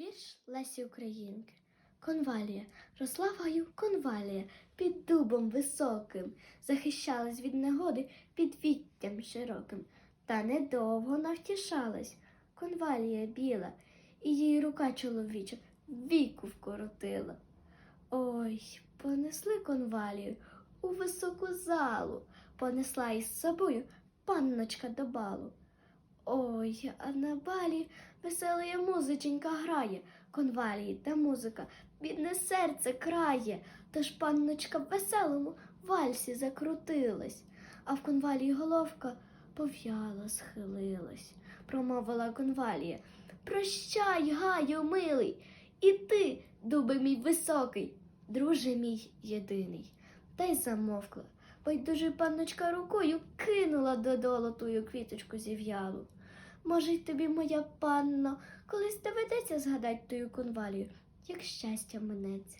Вірш Лесі Українки. Конвалія, росла в конвалія під дубом високим, захищалась від негоди під віттям широким. Та недовго навтішалась конвалія біла, і її рука чоловіча віку вкоротила. Ой, понесли конвалію у високу залу, понесла із собою панночка до балу. Ой, а на балі веселая музиченька грає, конвалії та музика, бідне серце крає, тож панночка в веселому вальсі закрутилась, а в конвалії головка пов'яла, схилилась, промовила конвалія. Прощай, гаю, милий, і ти, дубе мій високий, друже мій єдиний. Та й замовкла, байдуже панночка рукою кинула додолу тую квіточку зів'ялу. Може, й тобі, моя панно, колись доведеться згадать тую конвалію, як щастя минеться.